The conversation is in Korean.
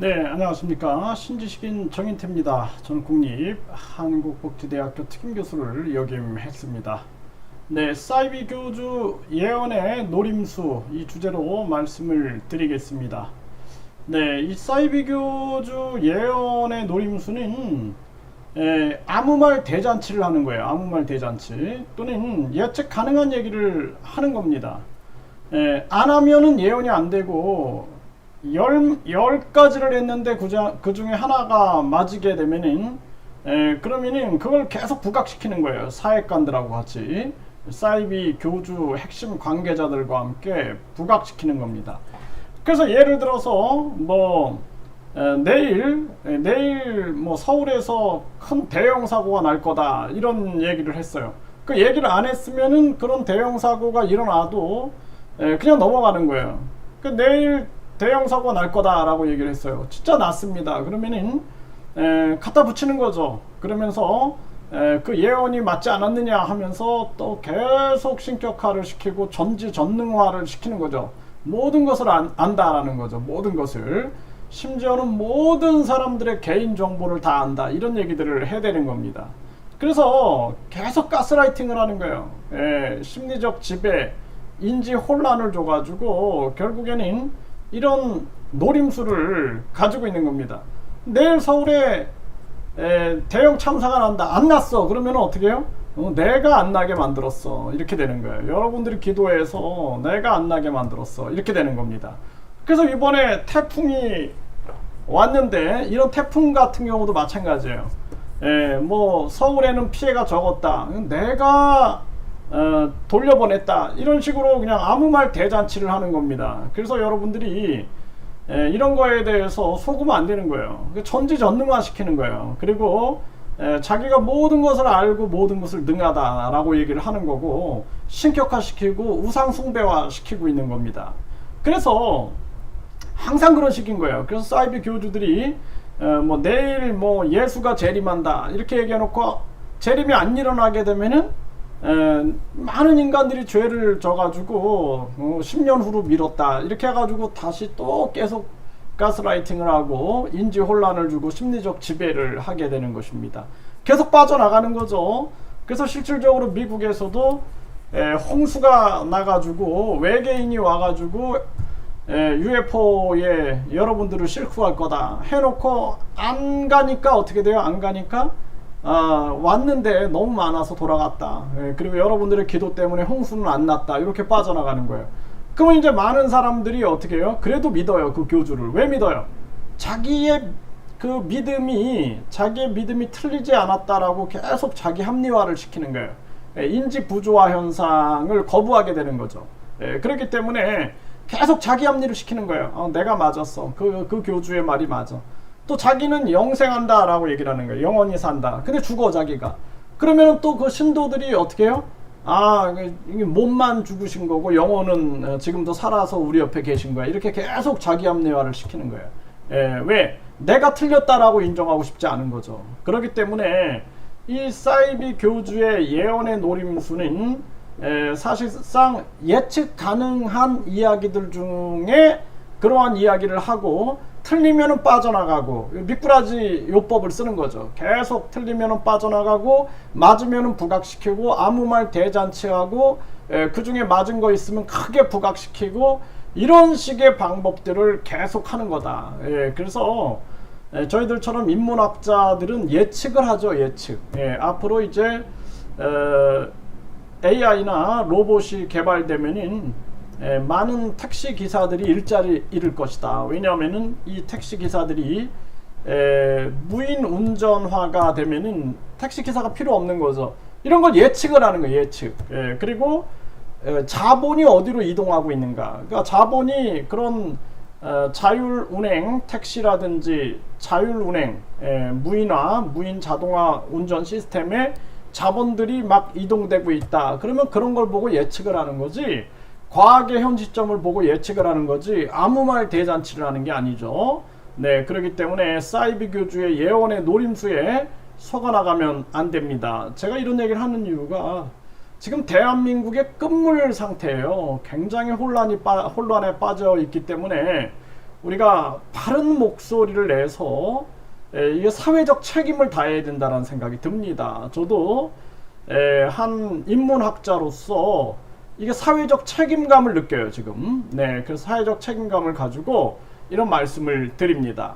네, 안녕하십니까. 신지식인 정인태입니다. 저는 국립 한국복지대학교 특임교수를 역임했습니다. 네, 사이비 교주 예언의 노림수 이 주제로 말씀을 드리겠습니다. 네, 이 사이비 교주 예언의 노림수는 에, 아무 말 대잔치를 하는 거예요. 아무 말 대잔치 또는 예측 가능한 얘기를 하는 겁니다. 에, 안 하면은 예언이 안 되고 열, 열 가지를 했는데 그자, 그 중에 하나가 맞게 되면은 에, 그러면은 그걸 계속 부각시키는 거예요. 사회관들하고 같이 사이비 교주 핵심 관계자들과 함께 부각시키는 겁니다. 그래서 예를 들어서 뭐 에, 내일 에, 내일 뭐 서울에서 큰 대형 사고가 날 거다 이런 얘기를 했어요. 그 얘기를 안 했으면은 그런 대형 사고가 일어나도 에, 그냥 넘어가는 거예요. 그 내일 대형 사고 날 거다라고 얘기를 했어요. 진짜 났습니다. 그러면은 에, 갖다 붙이는 거죠. 그러면서 에, 그 예언이 맞지 않았느냐 하면서 또 계속 신격화를 시키고 전지전능화를 시키는 거죠. 모든 것을 안, 안다라는 거죠. 모든 것을 심지어는 모든 사람들의 개인 정보를 다 안다 이런 얘기들을 해대는 겁니다. 그래서 계속 가스라이팅을 하는 거예요. 예, 심리적 지배, 인지 혼란을 줘가지고 결국에는 이런 노림수를 가지고 있는 겁니다. 내일 서울에 에, 대형 참사가 난다. 안 났어. 그러면 어떻게 해요? 어, 내가 안 나게 만들었어. 이렇게 되는 거예요. 여러분들이 기도해서 내가 안 나게 만들었어. 이렇게 되는 겁니다. 그래서 이번에 태풍이 왔는데 이런 태풍 같은 경우도 마찬가지예요. 예, 뭐 서울에는 피해가 적었다. 내가 어, 돌려보냈다. 이런 식으로 그냥 아무 말 대잔치를 하는 겁니다. 그래서 여러분들이 에, 이런 거에 대해서 속으면 안 되는 거예요. 전지전능화 시키는 거예요. 그리고 에, 자기가 모든 것을 알고 모든 것을 능하다라고 얘기를 하는 거고 신격화 시키고 우상 숭배화 시키고 있는 겁니다. 그래서 항상 그런 식인 거예요. 그래서 사이비 교주들이 어, 뭐 내일 뭐 예수가 재림한다 이렇게 얘기해놓고 재림이 안 일어나게 되면은 에, 많은 인간들이 죄를 져가지고 어, 10년 후로 미뤘다 이렇게 해가지고 다시 또 계속 가스라이팅을 하고 인지 혼란을 주고 심리적 지배를 하게 되는 것입니다. 계속 빠져나가는 거죠. 그래서 실질적으로 미국에서도 에, 홍수가 나가지고 외계인이 와가지고 에, UFO에 여러분들을 갈 거다 해놓고 안 가니까 어떻게 돼요? 안 가니까 아, 왔는데 너무 많아서 돌아갔다. 예, 그리고 여러분들의 기도 때문에 홍수는 안 났다. 이렇게 빠져나가는 거예요. 그러면 이제 많은 사람들이 어떻게 해요? 그래도 믿어요. 그 교주를. 왜 믿어요? 자기의 그 믿음이, 자기의 믿음이 틀리지 않았다라고 계속 자기 합리화를 시키는 거예요. 예, 인지 부조화 현상을 거부하게 되는 거죠. 예, 그렇기 때문에 계속 자기 합리를 시키는 거예요. 어, 내가 맞았어. 그, 그 교주의 말이 맞아. 또 자기는 영생한다라고 얘기를 하는 거예요. 영원히 산다. 근데 죽어 자기가. 그러면 또 그 신도들이 어떻게 해요? 아, 이게 몸만 죽으신 거고 영혼은 어, 지금도 살아서 우리 옆에 계신 거야. 이렇게 계속 자기 합리화를 시키는 거예요. 예, 왜? 내가 틀렸다라고 인정하고 싶지 않은 거죠. 그렇기 때문에 이 사이비 교주의 예언의 노림수는 에, 사실상 예측 가능한 이야기들 중에 그러한 이야기를 하고 틀리면은 빠져나가고 미꾸라지 요법을 쓰는 거죠. 계속 틀리면은 빠져나가고 맞으면은 부각시키고 아무 말 대잔치하고 그 중에 맞은 거 있으면 크게 부각시키고 이런 식의 방법들을 계속 하는 거다. 예, 그래서 에, 저희들처럼 인문학자들은 예측을 하죠. 예측. 예, 앞으로 이제 어, AI나 로봇이 개발되면은 에, 많은 택시 기사들이 일자리 잃을 것이다. 왜냐하면은 이 택시 기사들이 에, 무인 운전화가 되면은 택시 기사가 필요 없는 거죠. 이런 걸 예측을 하는 거예요. 예측. 에, 그리고 에, 자본이 어디로 이동하고 있는가. 그러니까 자본이 그런 어, 자율 운행 택시라든지 자율 운행 에, 무인화, 무인 자동화 운전 시스템에 자본들이 막 이동되고 있다. 그러면 그런 걸 보고 예측을 하는 거지. 과학의 현지점을 보고 예측을 하는 거지 아무 말 대잔치를 하는 게 아니죠. 네, 그렇기 때문에 사이비 교주의 예언의 노림수에 속아 나가면 안 됩니다. 제가 이런 얘기를 하는 이유가 지금 대한민국의 끝물 상태예요. 굉장히 혼란이 빠, 혼란에 빠져 있기 때문에 우리가 바른 목소리를 내서 에, 이게 사회적 책임을 다해야 된다는 생각이 듭니다. 저도 에, 한 인문학자로서 이게 사회적 책임감을 느껴요 지금. 네, 그 사회적 책임감을 가지고 이런 말씀을 드립니다.